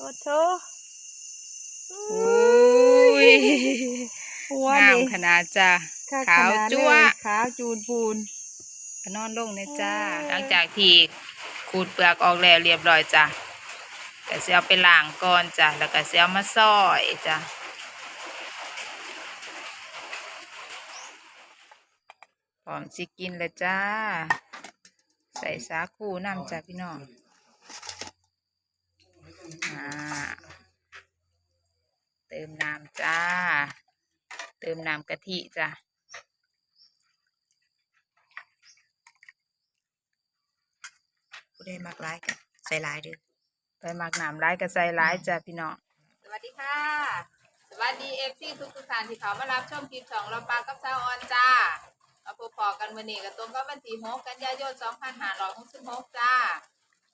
โอ้โถอุ้ยหัวงามนี่ขนาดจ้ะคักขาวขนดจั๊วเลยขาวจูนปูนก็นอนลงนะจ้าโอ้ย หลังจากที่ขูดเปลือกออกแล้วเรียบร้อยจ้ะก็สิเอาไปล้างก่อนจ้ะแล้วก็สิเอามาซอยจ้ะพร้อมสิกินเลยจ้า ใส่สาคูน้ำจ้ะพี่น้อง อ่าเติมน้ำจ้า เติมน้ำกะทิจ้ะผู้ได้มักร้ายกับใส่ร้ายเด้วยไปหมักน้ำร้ายกระใส่ร้ายจ้ะพี่น้อง สวัสดีค่ะ สวัสดีเอฟซีทุกทุกท่านที่เขามารับชมคลิปของเราปลากับซาออนจ้ามาพบพอกันวันนี้กับตรงกับวันที่หกกันยายน2566จ้า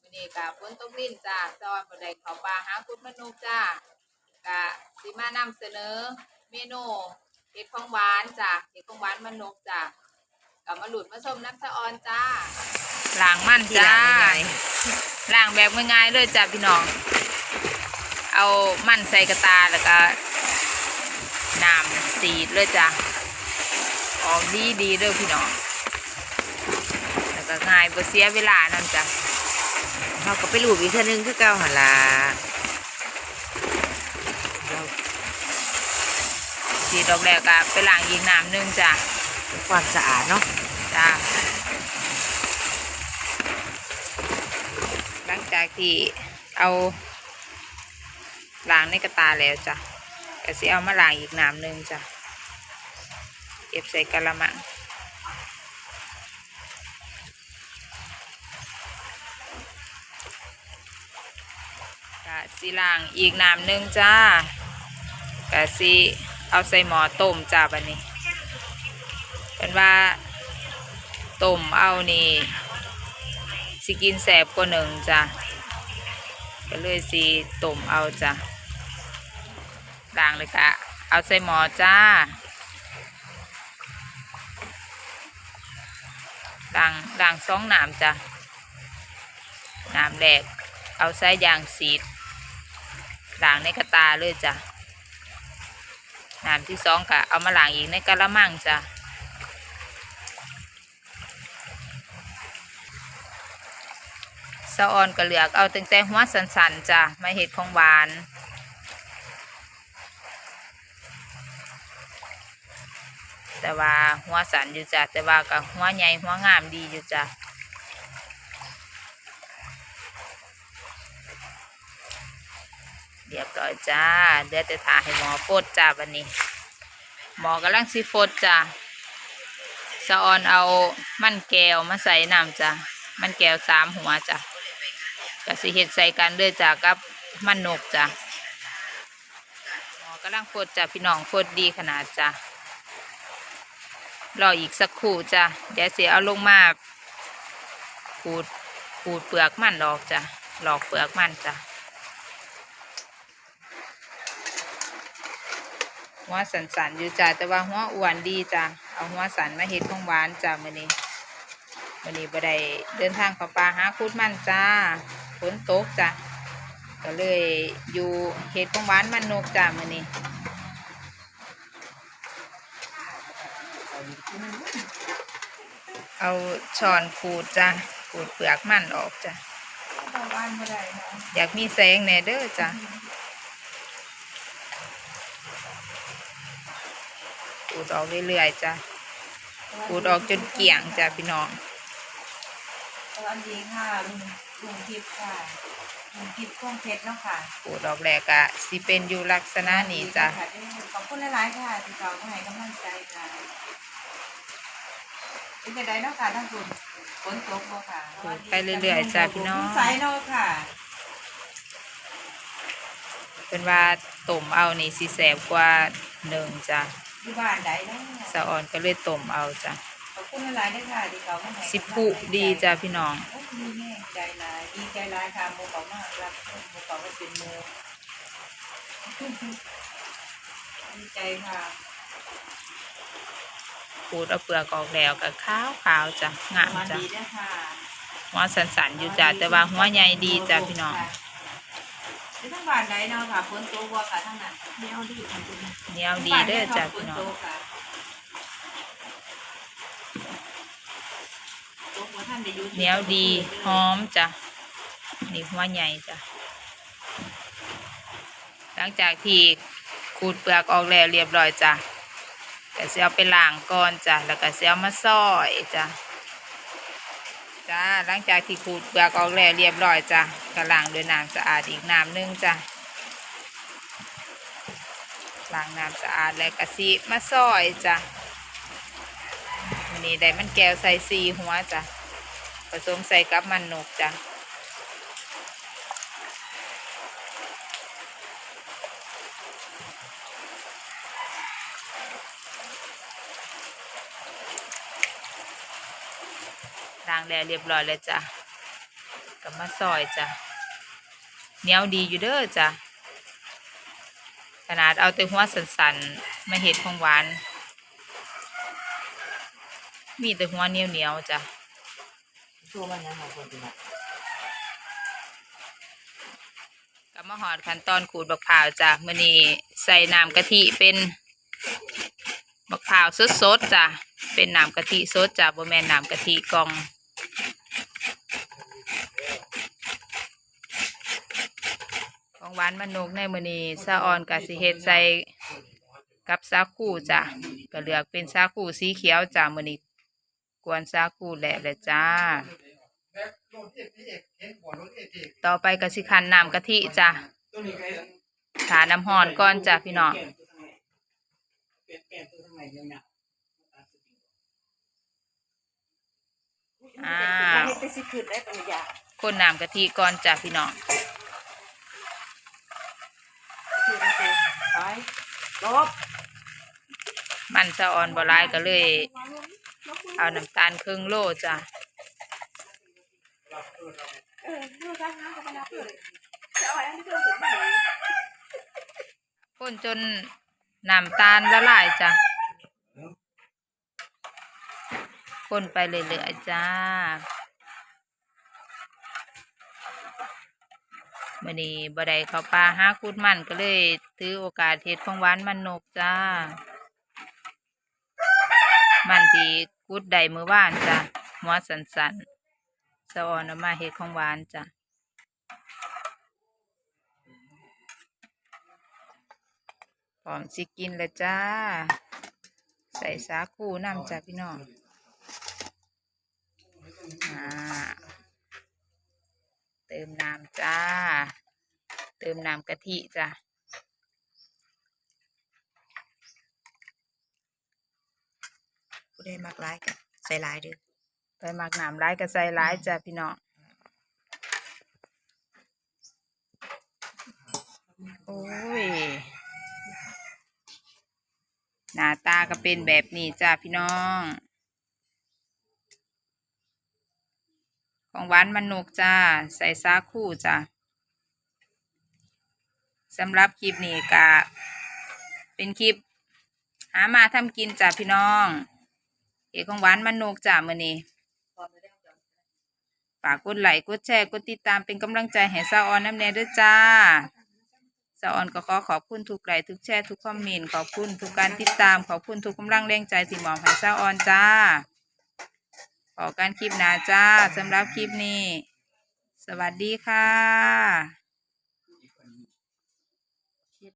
วันนี้กับฝนตกลิ้นจ้าซาอนบดได้เขาปลาหาคุณมนุษย์จ้ากะสิมานำเสนอเมนูเห็ดของหวานจ้าเห็ดของหวานมนุษย์จ้ากับมาหลุดมาชมน้ำซาออนจ้าล้างมันจ้าล่ายล้างแบบง่ายๆเลยจ้ะพี่น้อง เอามันใส่กระตาแล้วก็น้ำสีดเลยจ้ะออกดีดีเลยพี่น้อง แล้วก็ง่ายบ่เสียเวลานั่นจ้ะ เราก็ไปรูปอีกเท่านึงคือเก่าหันละเราสีดอกแรกก็ไปล้างอีกน้ำหนึงจ้ะความสะอาดเนาะจ้าหลังจากที่เอาล้างในกระตาแล้วจ้ะก็สิเอามาล้างอีกน้ำหนึงจ้ะเก็บใส่กะละมัง สิล้างอีกน้ำหนึ่งจ้าก็สิเอาใส่หม้อต้มจ้าบัดนี้เป็นว่าต้มเอานี่สิกินแสบกว่าหนึ่งจ้ะก็เลยสิต้มเอาจ้ะล้างเลยค่ะเอาใส่หม้อจ้าล้างล้างสองน้ำจ้ะน้ำแรกเอาใส่ยางสีด ล้างในกระตาเลยจ้ะน้ำที่สองก็เอามาล้างอีกในกะละมังจ้ะสะออนก็เหลือกเอาตั้งแต่หัวสันๆจ้ะมาเห็ดของหวานแต่ว่าหัวสันอยู่จ้ะแต่ว่ากับหัวใหญ่หัวงามดีอยู่จ้ะ รียบร้อยจ้าเดี๋ยวจะถ่าให้หมอปดจ้าวันนี้ หมอกำลังสิฟดจ้ะสะออนเอามันแก้วมาใส่น้ำจ้ะมันแก้วสามหัวจ้ะก็สิเฮ็ดใส่กันเด้อจ้ะกับมันนกจ้ะหมอกำลังโคตรจ้ะพี่น้องโคตรดีขนาดจ้ะรออีกสักครู่จ้ะเดี๋ยวเสิเอาลงมาขูดขูดเปลือกมันออกจ้ะหลอกเปลือกมันจ้ะ หัวสันๆอยู่จ้ะแต่ว่าหัวอ้วนดีจ้ะเอาหัวสันมาเฮ็ดของหวานจ้ะมื้อนี้มื้อนี้บ่ได้เดินทางเข้าป่าหาคุดมันจ้าฝนตกจ้ะก็เลยอยู่เห็ดของหวานมันนกจ้ะมื้อนี้เอาช้อนขูดจ้ะขูดเปลือกมันออกจ้ะอยากมีแสงแน่เด้อจ้ะ ขูดออกเรื่อยๆจ้ะขูดออกจนเกลี่ยงจ้ะพี่น้องสวัสดีค่ะลุงลุงทิพย์ค่ะลุงทิพย์ข้องเพชรเนาะค่ะขูดออกแรกอะสิเป็นอยู่ลักษณะนี้จ้ะขอบคุณหลายๆค่ะที่เขาให้กำลังใจค่ะเป็นยังไงเนาะค่ะท่านคุณฝนตกเนาะค่ะขูดไปเรื่อยๆจ้ะพี่น้องใสเนาะค่ะเป็นว่าต้มเอานี่สิแสบกว่าหนึ่งจ้ะ อยู่บ้านใดเนาะสะอ่อนก็เลยต้มเอาจ้ะขอบคุณหลายๆด้วยค่ะที่เขาให้สิปุดีจ้ะพี่น้อง โอ้ดีแม่ใจหลายดีใจหลายค่ะโมเขามากรักโมเขาก็เป็นโมดีใจค่ะขูดเอาเปลือกออกแล้วก็ขาวขาวๆจ้ะงามมาจ้ะดีด้วยค่ะ หัวสันๆอยู่จ้ะแต่ว่าหัวใหญ่ดีจ้ะพี่น้องอยู่ ทั้งบ้านใดเนาะค่ะฝนตกบ่ค่ะทั้งนั้นเดี๋ยวดีค่ะคุณเหนียวดีเด้อจ้ะฝพี่นน้อตงกค่ะตกบ่ทันได้อยู่เหนียวดีหอมจ้ะนี่หัวใหญ่จ้ะหลังจากที่ขูดเปลือกออกแล้วเรียบร้อยจ้ะก็สิเอาไปล้างก่อนจ้ะแล้วก็สิเอามาซอยจ้ะ จ้าหลังจากที่ขูดเปลือกออกแล้วเรียบร้อยจ้ะก็ล้างด้วยน้ำสะอาดอีกน้ำหนึงจ้ะล้างน้ำสะอาดแล้วก็สิมาซอยจ้ะวันนี้ได้มันแก้วใส่สีหัวจ้ะผสมใส่กับมันนกจ้ะางแล้วเรียบร้อยแล้วจ้ะกับมาซอยจ้ะเหนียวดีอยู่เด้อจ้ะขนาดเอาแต่หัวสันๆมาเห็ดของหวาน มีแต่หัวเหนียวๆจ้ะตัวมันยังของคนที่มากับมาหอดขั้นตอนขูดบักพร้าวจ้ะมื่อนี้ใส่น้ำกะทิเป็นบักพร้าวสดๆจ้ะเป็นน้ำกะทิสดจ้ะบ่แม่นน้ำกะทิกล่อง ของหวานมันนกในมื่อนี้ซาออนกะสิเฮ็ดใส่กับซาคูจ้ะก็เลือกเป็นซาคูสีเขียวจ้ะมื่อนี้กวนซาคูแหละเลยจ้า ต่อไปก็สิคั้นน้ำกะทิจ้ะถาน้ำหอนก่อนจ้ะพี่น้องอ่าไปสิขึ้นได้ปัญญาคนน้ำกะทิก่อนจ้ะพี่น้อง คือมันเป็นไปลบมันจะอ่อนบ่หลายก็เลย เอาน้ำตาลครึ่งโลจ้ะพ่นคนจนน้ำตาลละลายจ้ะคนไปเรื่อยๆจ้า มื่อนี้บ่ได้เข้าป่าหาคุดมันก็เลยถือโอกาสเฮ็ดของหวานมันนกจ้า มันที่กุดได้มือว่านจ้ะหัวสันสันสะออนเอามาเฮ็ดของหวานจ้ะพร้อมสิกินแล้วจ้า ใส่สาคูน้ำจ้ะพี่น้องอ่าเติมน้ำจ้า เติมน้ำกะทิจ้ะผู้ใดมักร้ายกับใส่ลายเด้อไปหมักน้ำร้ายก็ใส่ร้ายจ้ะพี่น้องโอ้ยหน้าตาก็เป็นแบบนี้จ้ะพี่น้อง ของหวานมันนกจ้า ใส่ซาคูจ้ะ สำหรับคลิปนี้ก็เป็นคลิป หามาทำกินจ้ะพี่น้อง เอกของหวานมันนกจ้ะมือนี้ฝากกดไลค์กดแชร์กดติดตามเป็นกำลังใจให้สาวออนน้ำแน่ด้วยจ้าสาวออนก็ขอขอบคุณทุกไลค์ทุกแชร์ทุกคอมเมนต์ขอบคุณทุกการติดตามขอบคุณทุกกำลังแรงใจที่มอบให้สาวออนจ้าขอการคลิปหนาจ้าสำหรับคลิปนี้ สวัสดีค่ะ